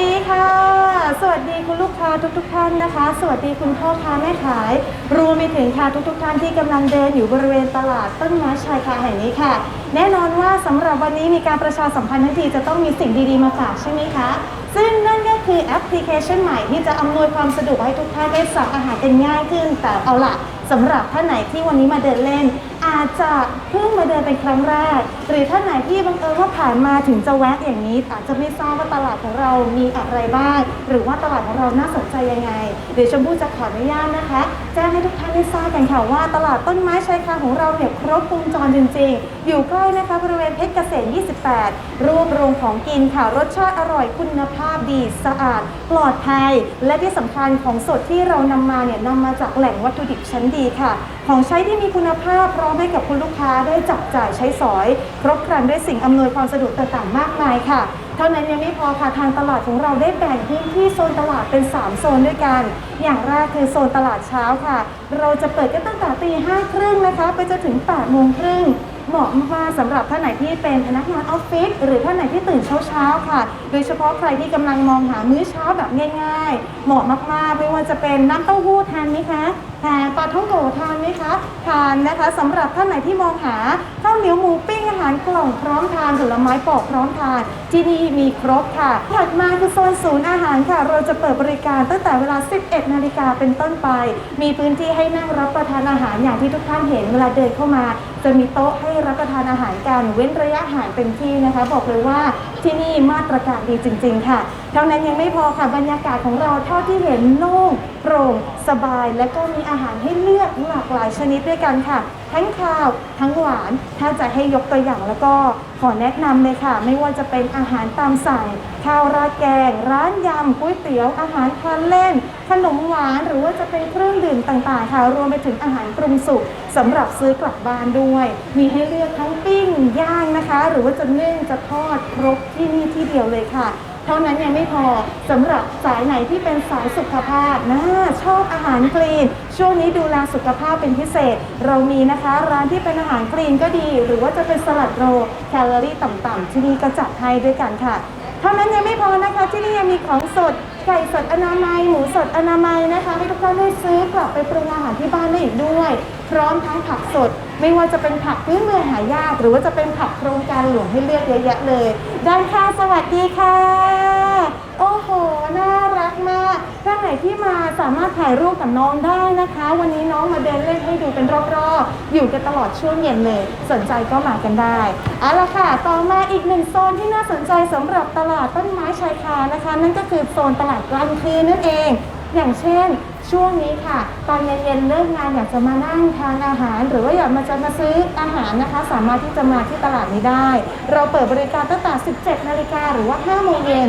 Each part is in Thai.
ดีค่ะ สวัสดีคุณลูกค้าทุกๆท่านนะคะ สวัสดีคุณพ่อค้าแม่ขาย รวมไปถึงค่ะทุกๆท่านที่กำลังเดินอยู่บริเวณตลาดต้นไม้ชายคาแห่งนี้ค่ะ แน่นอนว่าสำหรับวันนี้มีการประชาสัมพันธ์ทันทีจะต้องมีสิ่งดีๆมาฝากใช่ไหมคะ ซึ่งนั่นก็คือแอปพลิเคชันใหม่ที่จะอำนวยความสะดวกให้ทุกท่านได้สั่งอาหารกันง่ายขึ้น แต่เอาล่ะสำหรับท่านไหนที่วันนี้มาเดินเล่น อาจจะเพิ่งมาเดินเป็นครั้งแรก หรือท่านไหนที่บังเอิญว่าผ่านมาถึงจะแวะอย่างนี้ อาจจะไม่ทราบว่าตลาดของเรามีอะไรบ้าง หรือว่าตลาดของเราน่าสนใจยังไง เดี๋ยวชมพู่จะขออนุญาตนะคะ แจ้งให้ทุกท่านได้ทราบกันค่ะว่า ตลาดต้นไม้ชายคาของเราเนี่ยครบวงจรจริงๆ อยู่ใกล้นะคะบริเวณเพชรเกษม 28 รวบรวมของกินค่ะรสชาติอร่อยคุณภาพดีสะอาด ปลอดภัย และที่สำคัญของสดที่เรานำมาเนี่ยนำมาจากแหล่งวัตถุดิบชั้นดีค่ะ ของใช้ที่มีคุณภาพพร้อมให้กับคุณลูกค้าได้จับจ่ายใช้สอยครบครันด้วยสิ่งอำนวยความสะดวกต่างๆ มากมายค่ะเท่านั้นยังไม่พอค่ะทางตลาดของเราได้แบ่งพื้นที่โซนตลาดเป็น 3 โซนด้วยกัน อย่างแรกคือโซนตลาดเช้าค่ะ เราจะเปิดกันตั้งแต่ตีห้าครึ่งนะคะ ไปจนถึง8โมงครึ่ง เหมาะมากๆสำหรับท่านไหนที่เป็นพนักงานออฟฟิศหรือท่านไหนที่ตื่นเช้าๆค่ะ โดยเฉพาะใครที่กำลังมองหามื้อเช้าแบบง่าย ๆ เหมาะมากๆ ไม่ว่าจะเป็นน้ำเต้าหู้ทานไหมคะทานปลาท่องโกทานไหมคะทานนะคะสำหรับท่านไหนที่มองหาข้าวเหนียวหมูปิ้งอาหารกล่องพร้อมทานผลไม้ปอกพร้อมทาน ที่นี่มีครบค่ะถัดมาคือโซนศูนย์อาหารค่ะ เราจะเปิดบริการตั้งแต่เวลา 11 นาฬิกาเป็นต้นไป มีพื้นที่ให้นั่งรับประทานอาหารอย่างที่ทุกท่านเห็นเวลาเดินเข้ามา จะมีโต๊ะให้รับประทานอาหารกันเว้นระยะห่างเป็นที่นะคะ บอกเลยว่าที่นี่มาตรการดีจริง ๆ ค่ะเท่านั้นยังไม่พอค่ะบรรยากาศของเราเท่าที่เห็นโล่งโปร่งสบาย และก็มีอาหารให้เลือกหลากหลายชนิดด้วยกันค่ะทั้งข้าวทั้งหวาน ถ้าจะให้ยกตัวอย่างแล้วก็ขอแนะนำเลยค่ะ ไม่ว่าจะเป็นอาหารตามสั่ง ข้าวราดแกง ร้านยำก๋วยเตี๋ยว อาหารทานเล่น ขนมหวานหรือว่าจะเป็นเครื่องดื่มต่างๆค่ะรวมไปถึงอาหารปรุงสุกสำหรับซื้อกลับบ้านด้วย มีให้เลือกทั้งปิ้งย่างนะคะ หรือว่าจะนึ่งจะทอดครบที่นี่ที่เดียวเลยค่ะ เท่านั้นยังไม่พอสำหรับสายไหนที่เป็นสายสุขภาพนะชอบอาหารคลีน ช่วงนี้ดูแลสุขภาพเป็นพิเศษ เรามีนะคะร้านที่เป็นอาหารคลีนก็ดี หรือว่าจะเป็นสลัดโรแคลอรี่ต่ำๆที่นี่ก็จัดให้ด้วยกันค่ะ เท่านั้นยังไม่พอนะคะที่นี่ยังมีของสด ไก่สดอนามัย หมูสดอนามัยนะคะ ให้ทุกท่านได้ซื้อกลับไปปรุงอาหารที่บ้านได้อีกด้วย พร้อมทั้งผักสด ไม่ว่าจะเป็นผักพื้นเมืองหายาก หรือว่าจะเป็นผักโครงการหลวงให้เลือกเยอะแยะเลยด้านข้างสวัสดีค่ะ โอ้โห น่ารักมากท่าน ไหนที่มาสามารถถ่ายรูปกับน้องได้นะคะ วันนี้น้องมาเดินเล่นให้ดูเป็นรอบๆ อยู่กันตลอดช่วงเย็นเลย สนใจก็มากันได้เอาละค่ะ ต่อมาอีกหนึ่งโซนที่น่าสนใจสำหรับตลาดต้นไม้ชายคานะคะ นั่นก็คือโซนตลาดกลางคืนนั่นเอง อย่างเช่นช่วงนี้ค่ะ ตอนเย็นๆเลิกงานอยากจะมานั่งทานอาหาร หรือว่าอยากมาจะมาซื้ออาหารนะคะ สามารถที่จะมาที่ตลาดนี้ได้ เราเปิดบริการตั้งแต่ 17 นาฬิกาหรือว่า 5 โมงเย็น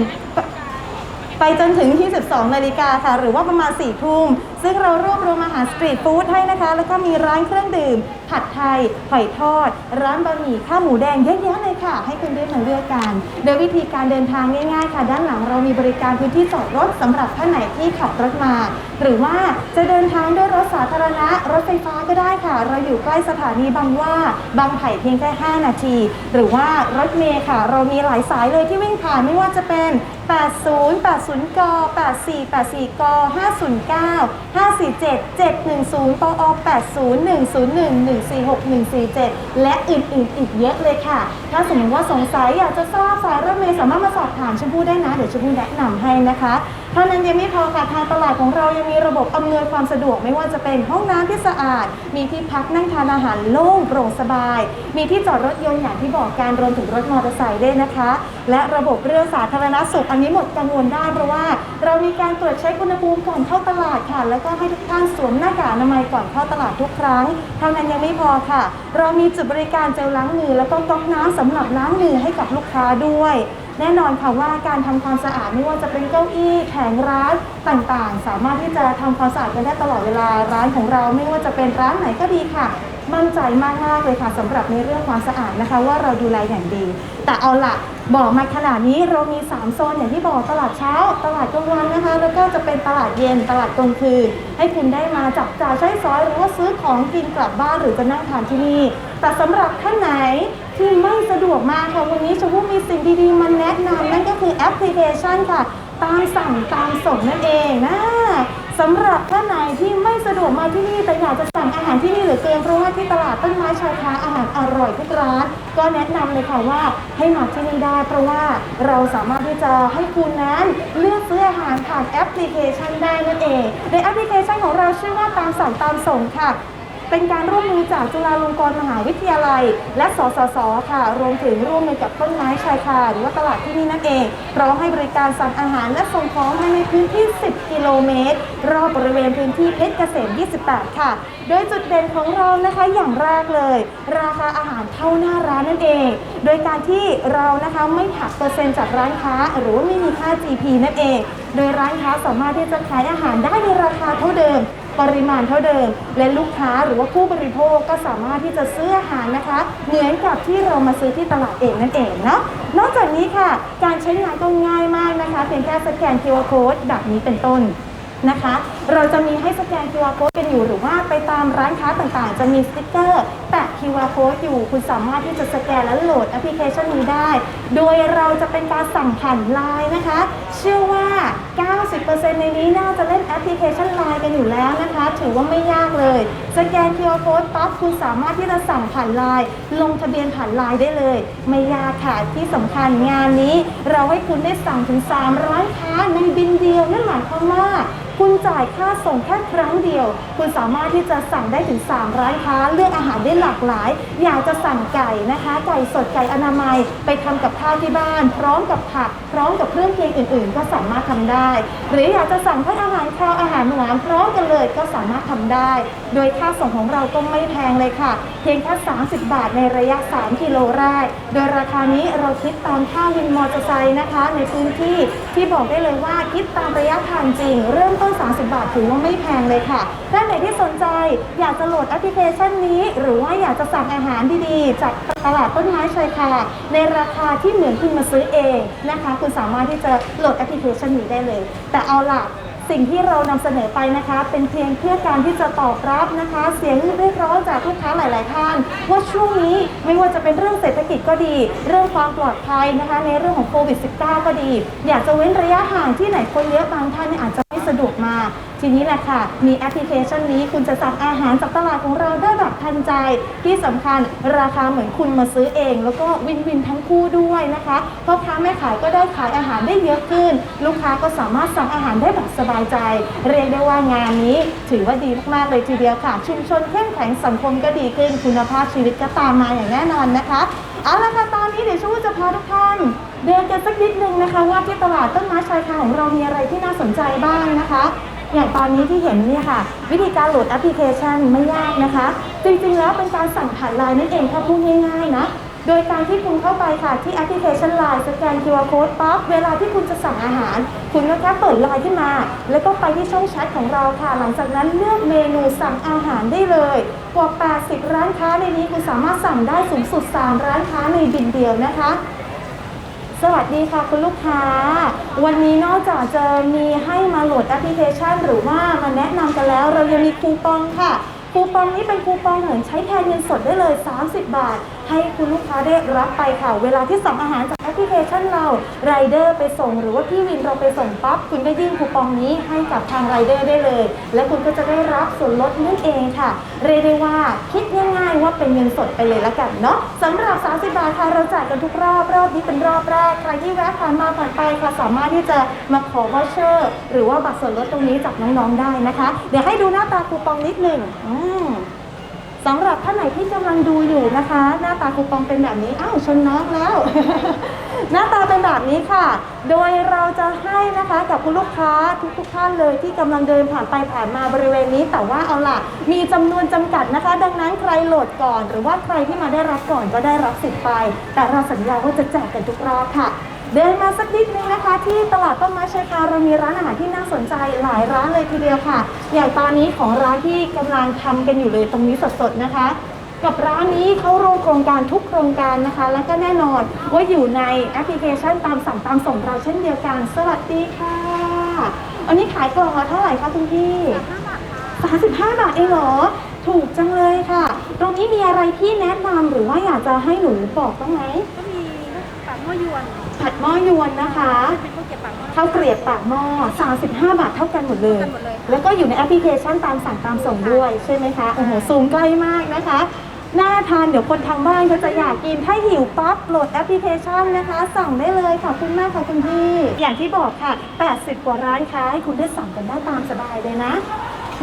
ไปจนถึง 22 นาฬิกาค่ะ หรือว่าประมาณ4ทุ่มซึ่งเรารวบรวมอาหารสตรีทฟู้ดให้นะคะ แล้วก็มีร้านเครื่องดื่ม ผัดไทยหอยทอด ร้านบะหมี่ข้าวหมูแดงเยอะแยะเลยค่ะ ให้คุณได้มาเลือกกัน โดยวิธีการเดินทางง่ายๆ ค่ะ ด้านหลังเรามีบริการพื้นที่จอดรถสำหรับท่านไหนที่ขับรถมา หรือว่าจะเดินทางด้วยรถสาธารณะ รถไฟฟ้าก็ได้ค่ะ เราอยู่ใกล้สถานีบางว่าบางไผ่เพียงแค่ 5 นาที หรือว่ารถเมล์ค่ะ เรามีหลายสายเลยที่วิ่งผ่านไม่ว่าจะเป็น 80 80 ก 84 84 ก 509 547 710 ปอ 80 101 146 147 และอื่นๆอีกเยอะเลยค่ะ ถ้าสมมติว่าสงสัยอยากจะทราบสายรถเมย์สามารถมาสอบถามชมพู่ได้นะ เดี๋ยวชมพู่แนะนำให้นะคะ ท่านั้นยังไม่พอค่ะทางตลาดของเรายังมีระบบอำนวยความสะดวกไม่ว่าจะเป็นห้องน้ำที่สะอาด มีที่พักนั่งทานอาหารโล่งโปร่งสบาย มีที่จอดรถยนต์อย่างที่บอกการรวมถึงรถมอเตอร์ไซค์ด้วยนะคะ และระบบเรื่องสาธารณสุขอันนี้หมดกังวลได้เพราะว่า เรามีการตรวจเช็คอุณหภูมิก่อนเข้าตลาดค่ะ แล้วก็ให้ทุกท่านสวมหน้ากากอนามัยก่อนเข้าตลาดทุกครั้งเท่านั้นยังไม่พอค่ะ เรามีจุดบริการเจลล้างมือแล้วก็ก๊อกน้ำสำหรับล้างมือให้กับลูกค้าด้วย แน่นอนค่ะว่าการทำความสะอาดไม่ว่าจะเป็นเก้าอี้แผงร้านต่างๆ สามารถที่จะทำความสะอาดกันได้ตลอดเวลาร้านของเราไม่ว่าจะเป็นร้านไหนก็ดีค่ะ มั่นใจมากๆเลยค่ะสำหรับในเรื่องความสะอาดนะคะ ว่าเราดูแลอย่างดี แต่เอาละบอกมาขนาดนี้เรามี 3 โซนอย่างที่บอกตลาดเช้า ตลาดกลางวันนะคะ แล้วก็จะเป็นตลาดเย็นตลาดกลางคืนให้คุณได้มาจับจ่ายใช้สอยหรือว่าซื้อของกินกลับบ้านหรือจะนั่งทานที่นี่ แต่สำหรับท่านไหนที่ไม่สะดวกมาค่ะวันนี้ชมพู่มีสิ่งดีๆมาแนะนำนั่นก็คือแอปพลิเคชันค่ะ ตามสั่งตามส่งนั่นเองนะ สำหรับท่านไหนที่ไม่สะดวกมาที่นี่แต่อยากจะสั่งอาหารที่นี่หรือเกินเพราะว่าที่ตลาดต้นไม้ชายคาอาหารอร่อยทุกร้าน ก็แนะนำเลยค่ะว่าให้มาที่นี่ได้ เพราะว่าเราสามารถที่จะให้คุณนั้นเลือกซื้ออาหารผ่านแอปพลิเคชันได้นั่นเองในแอปพลิเคชันของเราชื่อว่าตามสั่งตามส่งค่ะ เป็นการร่วมมือจากจุฬาลงกรณ์มหาวิทยาลัย และสสส ค่ะ รวมถึงร่วมมือกับต้นไม้ชายคาหรือว่าตลาดที่นี่นั่นเองพร้อมให้บริการสั่งอาหารและส่งของภายในพื้นที่ 10 กิโลเมตร รอบบริเวณพื้นที่เพชรเกษม 28 ค่ะ โดยจุดเด่นของเรานะคะอย่างแรกเลย ราคาอาหารเท่าหน้าร้านนั่นเอง โดยการที่เรานะคะไม่หักเปอร์เซ็นต์จากร้านค้า หรือว่าไม่มีค่า GP นั่นเอง โดยร้านค้าสามารถที่จะขายอาหารได้ในราคาเท่าเดิม ปริมาณเท่าเดิม และลูกค้าหรือว่าผู้บริโภคก็สามารถที่จะซื้ออาหารนะคะ เหมือนกับที่เรามาซื้อที่ตลาดเองนั่นเองเนาะนอกจากนี้ค่ะ การใช้งานก็ง่ายมากนะคะเพียงแค่สแกน QR code แบบนี้เป็นต้นนะคะ เราจะมีให้สแกน QR code กันอยู่หรือว่าไปตามร้านค้าต่างๆ จะมีสติ๊กเกอร์ แปะ QR code อยู่ คุณสามารถที่จะสแกนและโหลดแอปพลิเคชันนี้ได้ โดยเราจะเป็นการสั่งผ่านไลน์นะคะ เชื่อว่า 90%ในนี้น่าจะเล่นแอปพลิเคชันไลน์กันอยู่แล้วนะคะ ถือว่าไม่ยากเลย สแกน QR code ปั๊บคุณสามารถที่จะสั่งผ่านไลน์ลงทะเบียนผ่านไลน์ได้เลย ไม่ยากค่ะที่สำคัญงานนี้ เราให้คุณได้สั่งถึง3ร้านค้าในบินเดียวนั่นหมายความว่า คุณจ่ายค่าส่งแค่ครั้งเดียว คุณสามารถที่จะสั่งได้ถึง 3 ร้านค้า เลือกอาหารได้หลากหลาย อยากจะสั่งไก่นะคะ ไก่สดไก่อนามัย ไปทำกับข้าวที่บ้าน พร้อมกับผัก พร้อมกับเครื่องเคียงอื่น ๆ ก็สามารถทำได้ หรืออยากจะสั่งทั้งอาหารคาวอาหารหวานพร้อมกันเลยก็สามารถทำได้ โดยค่าส่งของเราก็ไม่แพงเลยค่ะ เพียงแค่ 30 บาทในระยะ 3 กิโลแรก โดยราคานี้เราคิดตามค่าวินมอเตอร์ไซค์นะคะ ในพื้นที่ที่บอกได้เลยว่าคิดตามระยะทางจริง เริ่มต้น้น 30 บาทถือว่าไม่แพงเลยค่ะท่านไหนที่สนใจอยากจะโหลดแอปพลิเคชันนี้ หรือว่าอยากจะสั่งอาหารดีๆ จากตลาดต้นไม้ชายคาในราคาที่เหมือนคุณมาซื้อเองนะคะ คุณสามารถที่จะโหลดแอปพลิเคชันนี้ได้เลย แต่เอาล่ะสิ่งที่เรานำเสนอไปนะคะ เป็นเพียงเพื่อการที่จะตอบรับนะคะ เสียงเรียกร้องจากลูกค้าหลาย ๆ ท่าน ว่าช่วงนี้ไม่ว่าจะเป็นเรื่องเศรษฐกิจก็ดี เรื่องความปลอดภัยนะคะ ในเรื่องของโควิด -19 ก็ดี อยากจะเว้นระยะห่างที่ไหนคนเยอะบางท่านอาจจะ สะดวกมา ทีนี้แหละค่ะ มีแอปพลิเคชันนี้คุณจะสั่งอาหารจากตลาดของเราได้แบบทันใจ ที่สำคัญราคาเหมือนคุณมาซื้อเอง แล้วก็วินวินทั้งคู่ด้วยนะคะพ่อค้าแม่ขายก็ได้ขายอาหารได้เยอะขึ้น ลูกค้าก็สามารถสั่งอาหารได้แบบสบายใจ เรียกได้ว่างานนี้ ถือว่าดีมากๆเลยทีเดียวค่ะ ชุมชนเข้มแข็งสังคมก็ดีขึ้นคุณภาพชีวิตก็ตามมาอย่างแน่นอนนะคะ เอาละค่ะตอนนี้เดี๋ยวชูจะพาทุกท่านเดินกันสักนิดนึงนะคะว่าที่ตลาดต้นไม้ชายคาของเรามีอะไรที่น่าสนใจบ้างนะคะ อย่างตอนนี้ที่เห็นเนี่ยค่ะ วิธีการโหลดแอปพลิเคชันไม่ยากนะคะ จริงๆแล้วเป็นการสั่งผ่านไลน์นั่นเองถ้าพูดง่ายๆนะ โดยการที่คุณเข้าไปค่ะที่แอปพลิเคชันไลน์สแกน QR code ปั๊บเวลาที่คุณจะสั่งอาหาร คุณก็แค่เปิดไลน์ขึ้นมา แล้วก็ไปที่ช่องแชทของเราค่ะ หลังจากนั้นเลือกเมนูสั่งอาหารได้เลย กว่า 80 ร้านค้าในนี้คุณสามารถสั่งได้สูงสุด 3 ร้านค้าในบินเดียวนะคะ สวัสดีค่ะคุณลูกค้า วันนี้นอกจากจะมีให้มาโหลดแอปพลิเคชัน หรือว่ามาแนะนำกันแล้ว เรายังมีคูปองค่ะคูปองนี้เป็นคูปองเหมือนใช้แทนเงินสดได้เลย 30 บาท ให้คุณลูกค้าได้รับไปค่ะ เวลาที่สั่งอาหารจากแอปพลิเคชันเราไรเดอร์ไปส่ง หรือว่าพี่วินเราไปส่งปั๊บคุณก็ยื่นคูปองนี้ให้กับทางไรเดอร์ได้เลย และคุณก็จะได้รับส่วนลดนั่นเองค่ะ เรียกได้ว่าคิดง่ายๆว่าเป็นเงินสดไปเลยละกันเนาะสำหรับ 30 บาทค่ะเราจ่ายกันทุกรอบรอบนี้เป็นรอบแรกใครที่แวะผ่านมาผ่านไปค่ะสามารถที่จะมาขอวอเชอร์หรือว่าบัตรส่วนลดตรงนี้จากน้องๆได้นะคะ เดี๋ยวให้ดูหน้าตาคูปองนิดหนึ่งอืม สำหรับท่านไหนที่กำลังดูอยู่นะคะ หน้าตาคูปองเป็นแบบนี้อ้าวชนน้องแล้ว หน้าตาเป็นแบบนี้ค่ะ โดยเราจะให้นะคะกับคุณลูกค้าทุกๆท่านเลยที่กำลังเดินผ่านไปผ่านมาบริเวณนี้ แต่ว่าเอาล่ะ มีจำนวนจำกัดนะคะ ดังนั้นใครโหลดก่อน หรือว่าใครที่มาได้รับก่อนก็ได้รับสิทธิ์ไป แต่เราสัญญาว่าจะแจกกันทุกรอบค่ะ เดินมาสักนิดนึงนะคะ ที่ตลาดต้นไม้ชายคาเรามีร้านอาหารที่น่าสนใจหลายร้านเลยทีเดียวค่ะ อย่างตอนนี้ของร้านที่กำลังทำกันอยู่เลยตรงนี้สดๆนะคะ กับร้านนี้เขาร่วมโครงการทุกโครงการนะคะ และก็แน่นอนว่าอยู่ในแอปพลิเคชันตามสั่งตามส่งเราเช่นเดียวกัน สวัสดีค่ะ อันนี้ขายกล่องละเท่าไหร่คะคุณพี่35บาทเองเหรอถูกจังเลยค่ะ ตรงนี้มีอะไรที่แนะนำหรือว่าอยากจะให้หนูบอกบ้างไหมก็มี หม้อยวนผัดหม้อยวนนะคะเป็นข้าวเกรี๊ยวปากหม้อ ข้าวเกรียบปากหม้อ35 บาทเท่ากันหมดเลย เท่ากันหมดเลยค่ะ แล้วก็อยู่ในแอปพลิเคชันตามสั่งตามส่งด้วยใช่ไหมคะ โอ้โหซูมใกล้มากนะคะ น่าทานเดี๋ยวคนทางบ้านเขาจะอยากกิน ถ้าหิวปั๊บโหลดแอปพลิเคชันนะคะ สั่งได้เลยขอบคุณมากค่ะคุณพี่ อย่างที่บอกค่ะ 80 กว่าร้านค้าให้คุณได้สั่งกันได้ตามสบายเลยนะ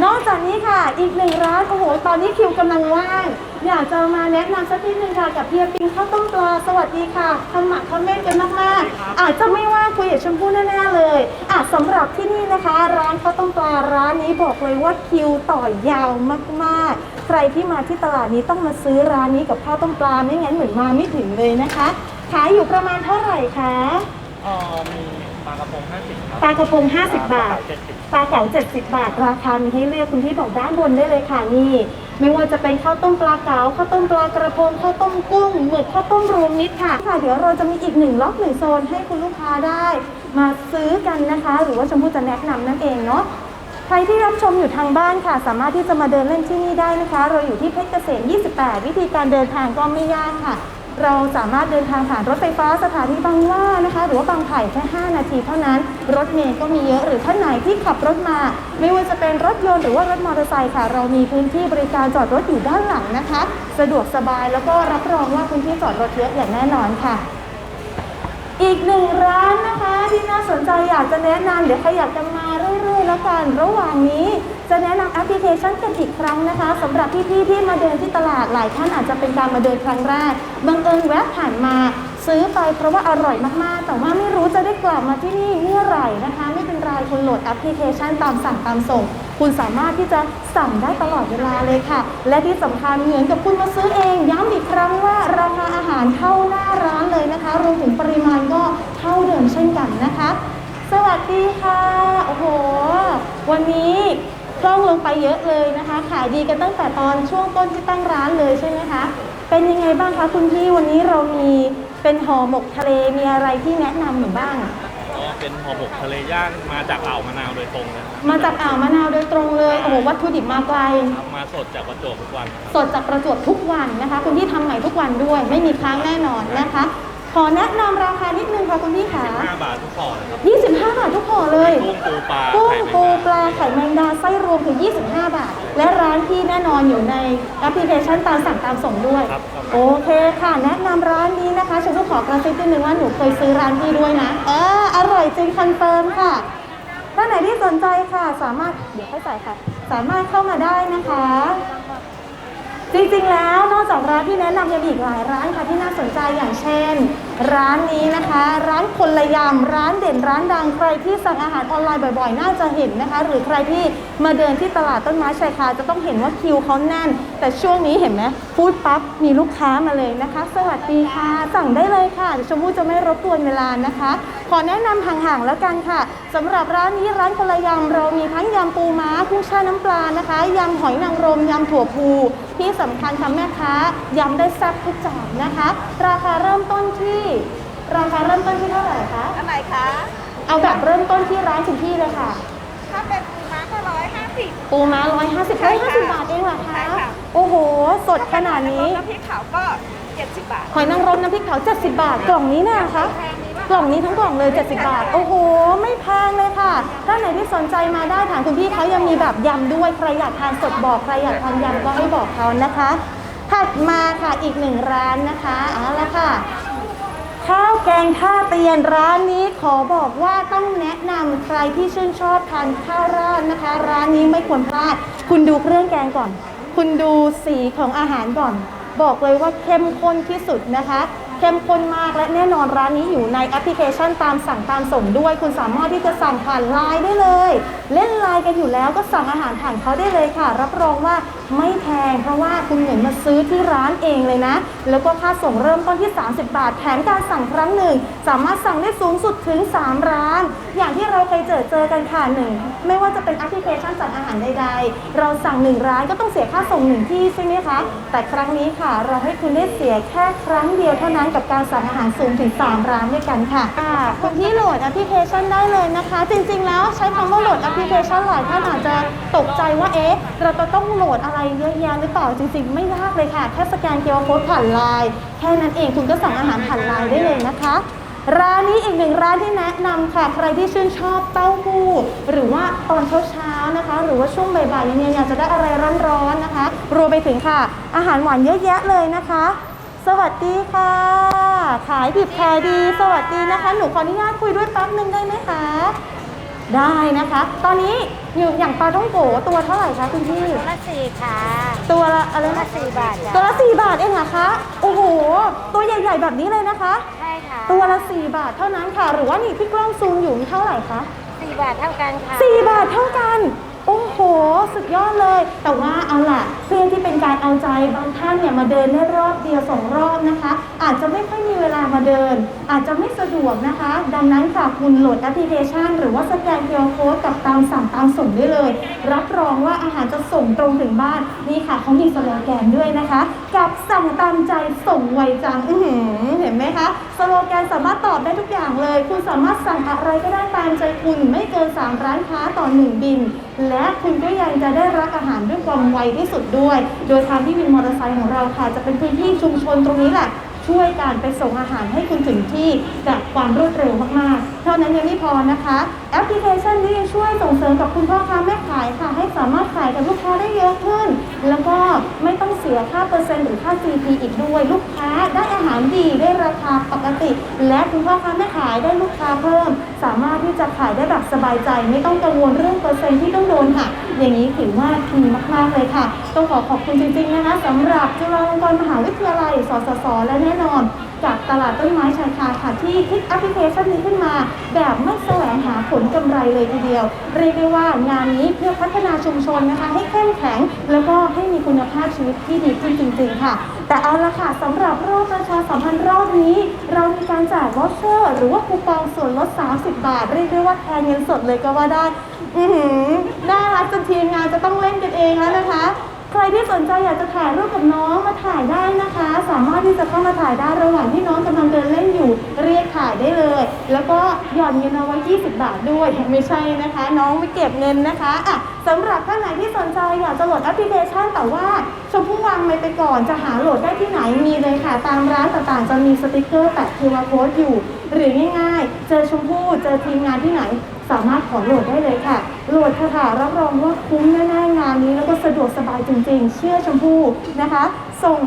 นอกจากนี้ค่ะ อีกหนึ่งร้านโอ้โหตอนนี้คิวกำลังว่าง อยากจะมาแนะนำสักนิดนึงค่ะกับเพียปิงข้าวต้มปลาสวัสดีค่ะขมักเม้นกันมากๆ อาจจะไม่ว่างคุยกับชมพู่แน่ๆเลยอะสำหรับที่นี่นะคะ ร้านข้าวต้มปลาร้านนี้บอกเลยว่าคิวต่อยาวมากๆ ใครที่มาที่ตลาดนี้ต้องมาซื้อร้านนี้กับข้าวต้มปลาไม่งั้นเหมือนมาไม่ถึงเลยนะคะ ขายอยู่ประมาณเท่าไหร่คะอ่อมีากระพง50ครับปลากระพง50 บาท70ปลาเก๋า70 บาท ราคามีให้เลือกคุณที่บอกด้านบนได้เลยค่ะนี่ ไม่ว่าจะเป็นข้าวต้มปลาเก๋าข้าวต้มปลากระพงข้าวต้มกุ้งหมึกข้าวต้มรวมมิตรค่ะค่ะเดี๋ยวเราจะมีอีกหนึ่งล็อกหนึ่งโซนให้คุณลูกค้าได้ มาซื้อกันนะคะ หรือว่าชมพู่จะแนะนำนั่นเองเนาะใครที่รับชมอยู่ทางบ้านค่ะ สามารถที่จะมาเดินเล่นที่นี่ได้นะคะ เราอยู่ที่เพชรเกษม 28 วิธีการเดินทางก็ไม่ยากค่ะ เราสามารถเดินทางผ่านรถไฟฟ้าสถานีบางหว่านะคะ หรือว่าบางไผ่แค่ 5 นาทีเท่านั้น รถเมล์ก็มีเยอะหรือท่านไหนที่ขับรถมา ไม่ว่าจะเป็นรถยนต์หรือว่ารถมอเตอร์ไซค์ค่ะ เรามีพื้นที่บริการจอดรถอยู่ด้านหลังนะคะ สะดวกสบายแล้วก็รับรองว่าพื้นที่จอดรถเยอะอย่างแน่นอนค่ะอีกหนึ่งร้านนะคะที่น่าสนใจอยากจะแนะนำเดี๋ยวใครอยากจะมาเรื่อยๆแล้วกัน ระหว่างนี้ เคชันกันอีกครั้งนะคะสำหรับพี่ๆที่มาเดินที่ตลาดหลายท่านอาจจะเป็นการมาเดินครั้งแรกบังเอิญแวะผ่านมาซื้อไปเพราะว่าอร่อยมากๆ แต่ว่าไม่รู้จะได้กลับมาที่นี่เมื่อไหร่นะคะ ไม่เป็นไรคุณโหลดแอปพลิเคชันตามสั่งตามส่ง คุณสามารถที่จะสั่งได้ตลอดเวลาเลยค่ะ และที่สำคัญเหมือนกับคุณมาซื้อเองย้ำอีกครั้งว่าราคาอาหารเท่าหน้าร้านเลยนะคะรวมถึงปริมาณก็เท่าเดิมเช่นกันนะคะ สวัสดีค่ะโอ้โห วันนี้ กล้องลงไปเยอะเลยนะคะ ขายดีกันตั้งแต่ตอนช่วงต้นที่ตั้งร้านเลยใช่ไหมคะ เป็นยังไงบ้างคะคุณพี่วันนี้เรามีเป็นห่อหมกทะเลมีอะไรที่แนะนำอยู่บ้าง อ๋อเป็นห่อหมกทะเลย่างมาจากอ่าวมะนาวโดยตรงเลยครับมาจากอ่าวมะนาวโดยตรงเลยโอ้โหวัตถุดิบมาไกลครับมาสดจากประจวบทุกวันครับ สดจากประจวบทุกวันนะคะ คุณพี่ทำใหม่ทุกวันด้วย ไม่มีค้างแน่นอนนะคะ ขอแนะนำราคานิดนึงค่ะคุณพี่ค่ะ5บาททุกห่อเลยครับ25 บาททุกห่อเลยกุ้งปูปลากุ้งไข่แมงปูดาปลาไข่แมงดาไส้รวมคือ25 บาท และร้านที่แน่นอนอยู่ในแอปพลิเคชันตามสั่งตามส่งด้วยครับครับโอเคค่ะ แนะนำร้านนี้นะคะฉันก็ขอกระซิบนิดนึงว่าหนูเคยซื้อร้านพี่ด้วยนะ เอออร่อยจริงคอนเฟิร์มค่ะท่านไหนที่สนใจค่ะ สามารถเดี๋ยวค่อยใส่ค่ะ สามารถเข้ามาได้นะคะ จริงๆแล้วนอกจากร้านที่แนะนำยังมีอีกหลายร้านค่ะที่น่าสนใจอย่างเช่นร้านนี้นะคะ ร้านคนละยำร้านเด่นร้านดังใครที่สั่งอาหารออนไลน์บ่อยๆ น่าจะเห็นนะคะ หรือใครที่มาเดินที่ตลาดต้นไม้ชายคาจะต้องเห็นว่าคิวเขาแน่น แต่ช่วงนี้เห็นไหมพูดปั๊บมีลูกค้ามาเลยนะคะ สวัสดีค่ะ สั่งได้เลยค่ะเดี๋ยวชมพู่จะไม่รบกวนเวลานะคะ ขอแนะนำห่างๆแล้วกันค่ะสำหรับร้านนี้ร้านคนละยำเรามีทั้งยำปูม้ากุ้งแช่น้ำปลานะคะยำหอยนางรมยำถั่วพูที่สำคัญค่ะแม่ค้า ยำได้แซ่บทุกจานนะคะ ราคาเริ่มต้นที่ราคาเริ่มต้นที่เท่าไหร่คะ อันไหนคะ เอาแบบเริ่มต้นที่ร้านคุณพี่เลยค่ะ ถ้าเป็นปูม้าก็ร้อยห้าสิบ ปูม้าร้อยห้าสิบใช่ร้อยห้าสิบค่ะบาทเองเหรอใช่คะ ค่ะ โอ้โห สดขนาดนี้น้ำพริกขาวก็เจ็ดสิบบาท หอยนางรมน้ำพริกเผา70 บาท กล่องนี้นะคะ กล่องนี้ทั้งกล่องเลย 70 บาท โอ้โห ไม่แพงเลยค่ะ ถ้าไหนที่สนใจมาได้ถามคุณพี่เขายังมีแบบยำด้วย ใครอยากทานสดบอก ใครอยากทานยำก็ให้บอกเขานะคะ ถัดมาค่ะอีกหนึ่งร้านนะคะเอาละค่ะ ข้าวแกงท่าเตียนร้านนี้ขอบอกว่าต้องแนะนำใครที่ชื่นชอบทานข้าวราดนะคะ ร้านนี้ไม่ควรพลาด คุณดูเครื่องแกงก่อน คุณดูสีของอาหารก่อน บอกเลยว่าเข้มข้นที่สุดนะคะ เข้มข้นมาก และแน่นอนร้านนี้อยู่ในแอปพลิเคชันตามสั่งตามส่งด้วย คุณสามารถที่จะสั่งผ่านไลน์ได้เลย เล่นไลน์กันอยู่แล้วก็สั่งอาหารผ่านเขาได้เลยค่ะ รับรองว่าไม่แพงเพราะว่าคุณเหมือนมาซื้อที่ร้านเองเลยนะ แล้วก็ค่าส่งเริ่มต้นที่ 30 บาทแถมการสั่งครั้งหนึ่ง สามารถสั่งได้สูงสุดถึง 3 ร้าน อย่างที่เราเคยเจอเจอกันค่ะหนึ่งไม่ว่าจะเป็นแอปพลิเคชันสั่งอาหารใดๆ เราสั่งหนึ่งร้านก็ต้องเสียค่าส่งหนึ่งที่ใช่ไหมคะแต่ครั้งนี้ค่ะ เราให้คุณได้เสียแค่ครั้งเดียวเท่านั้นกับการสั่งอาหารสูงถึง 3 ร้านด้วยกันค่ะอ่าคุณที่โหลดแอปพลิเคชันได้เลยนะคะ จริงๆ แล้วใช้คำว่าโหลดแอปพลิเคชันหลายท่านอาจจะตกใจว่าเอ๊ะเราจะต้องโหลดอะไรเยอะแยะหรือเปล่าจริง ๆ ไม่ยากเลยค่ะแค่สแกนเคียร์โค้ดผ่านไลน์แค่นั้นเองคุณก็สั่งอาหารผ่านไลน์ได้เลยนะคะร้านนี้อีกหนึ่งร้านที่แนะนำค่ะ ใครที่ชื่นชอบเต้าหู้ หรือว่าตอนเช้าๆนะคะ หรือว่าช่วงบ่ายๆเย็นๆอยากจะได้อะไรร้อนๆนะคะ รวมไปถึงค่ะ อาหารหวานเยอะแยะเลยนะคะ สวัสดีค่ะ ขายดิบขายดีสวัสดีนะคะ หนูขออนุญาตคุยด้วยแป๊บหนึ่งได้ไหมคะ ได้นะคะ ตอนนี้อยู่อย่างปลาต้องโกตัวเท่าไหร่คะคุณพี่ ตัวละสี่ค่ะตัวละอะไรตัวละนะสี่บาทตัวจ้ะละสี่บาทเองเหรอคะ โอ้โห ตัวใหญ่ ๆ แบบนี้เลยนะคะ ใช่ค่ะตัวละสี่บาทเท่านั้นค่ะ หรือว่านี่พี่กล้องซูมอยู่มีเท่าไหร่คะสี่บาทเท่ากันค่ะสี่บาทเท่ากัน โอ้โห สุดยอดเลย แต่ว่าเอาล่ะเพื่อที่เป็นการเอาใจบางท่านเนี่ยมาเดินได้รอบเดียวสองรอบนะคะ อาจจะไม่ค่อยมีเวลามาเดิน อาจจะไม่สะดวกนะคะ ดังนั้นค่ะคุณโหลดแอปพลิเคชัน หรือว่าสแกนเคอร์โค้ดกับตามสั่งตามส่งได้เลย รับรองว่าอาหารจะส่งตรงถึงบ้านนี่ค่ะเขามีสโลแกนด้วยนะคะ กับสั่งตามใจส่งไวจังเห็นไหมคะสโลแกนสามารถตอบได้ทุกอย่างเลย คุณสามารถสั่งอะไรก็ได้ตามใจคุณไม่เกิน3ร้านค้าต่อ1บินและคุณก็ยังจะได้รับอาหารด้วยความไวที่สุดด้วย โดยทางที่วินมอเตอร์ไซค์ของเราค่ะ จะเป็นพื้นที่ชุมชนตรงนี้แหละ ช่วยการไปส่งอาหารให้คุณถึงที่แบบความรวดเร็วมากๆ เท่านั้นยังไม่พอนะคะ แอปพลิเคชันนี้ช่วยส่งเสริมกับคุณพ่อค้าแม่ขายค่ะ ให้สามารถขายกับลูกค้าได้เยอะขึ้น แล้วก็ไม่ต้องเสียค่าเปอร์เซ็นต์หรือค่า GP อีกด้วย ลูกค้าได้อาหารดีได้ราคาปกติ และคุณพ่อค้าแม่ขายได้ลูกค้าเพิ่ม สามารถที่จะขายได้แบบสบายใจ ไม่ต้องกังวลเรื่องเปอร์เซ็นต์ที่ต้องโดนหักอย่างนี้ถือว่าดีมากๆเลยค่ะต้องขอขอบคุณจริงๆนะคะสำหรับจุฬาลงกรณ์มหาวิทยาลัย สสส และแน่นอน จากตลาดต้นไม้ชายคาค่ะที่คิดแอปพลิเคชันนี้ขึ้นมา แบบไม่แสวงหาผลกำไรเลยทีเดียว เรียกได้ว่างานนี้เพื่อพัฒนาชุมชนนะคะให้เข้มแข็ง แล้วก็ให้มีคุณภาพชีวิตที่ดีขึ้นจริง ๆ ค่ะ แต่เอาละค่ะสำหรับรอบประชาสัมพันธ์รอบนี้ เรามีการแจกวอชเชอร์หรือว่าคูปองส่วนลด 30 บาท เรียกได้ว่าแทนเงินสดเลยก็ว่าได้ อือหือน่ารักจนทีมงานจะต้องเล่นกันเองแล้วนะคะ ที่สนใจอยากจะถ่ายรูปกับน้องมาถ่ายได้นะคะ สามารถที่จะเข้ามาถ่ายได้ระหว่างที่น้องกำลังเดินเล่นอยู่ เรียกถ่ายได้เลย แล้วก็หย่อนเงินเอาไว้ 20 บาทด้วยไม่ใช่นะคะ น้องไม่เก็บเงินนะคะอะสำหรับท่านไหนที่สนใจอยากจะโหลดแอปพลิเคชันแต่ว่าชมพู่วางไว้ไปก่อนจะหาโหลดได้ที่ไหนมีเลยค่ะ ตามร้านต่างๆ จะมีสติกเกอร์แปะ QR code อยู่ หรือง่ายๆ เจอชมพู่เจอทีมงานที่ไหน สามารถขอโหลดได้เลยค่ะ โหลดค่ะค่ะรับรองว่าคุ้มแน่ๆงานนี้ แล้วก็สะดวกสบายจริงๆ เชื่อชมพู่นะคะ ส่ง